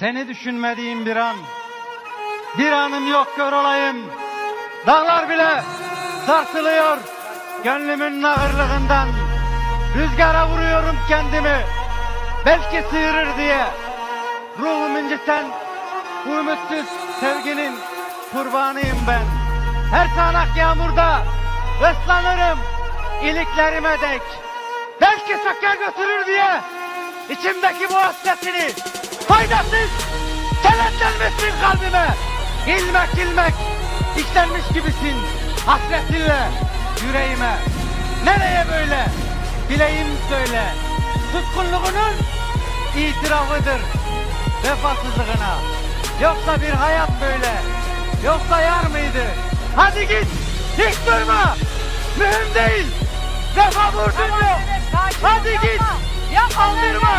Seni düşünmediğim bir an. Bir anım yok gör olayım. Dağlar bile sarsılıyor gönlümün ağırlığından. Rüzgara vuruyorum kendimi. Belki sıyırır diye. Ruhum inciten bu ümitsiz sevginin kurbanıyım ben. Her sağanak yağmurda ıslanırım iliklerime dek. Belki söker götürür diye içimdeki bu hasretini faydasız kenetlenmişsin kalbime. İlmek ilmek işlenmiş gibisin hasretinle yüreğime. Nereye böyle? Bileyim söyle. Tutkunluğunun itirafıdır vefasızlığına. Yoksa bir hayat böyle. Yoksa yar mıydı? Hadi git. Hiç durma. Mühim değil. Vefa borcun yok. Hadi git. Aldırma. Ağaçını umutlarım kararsın.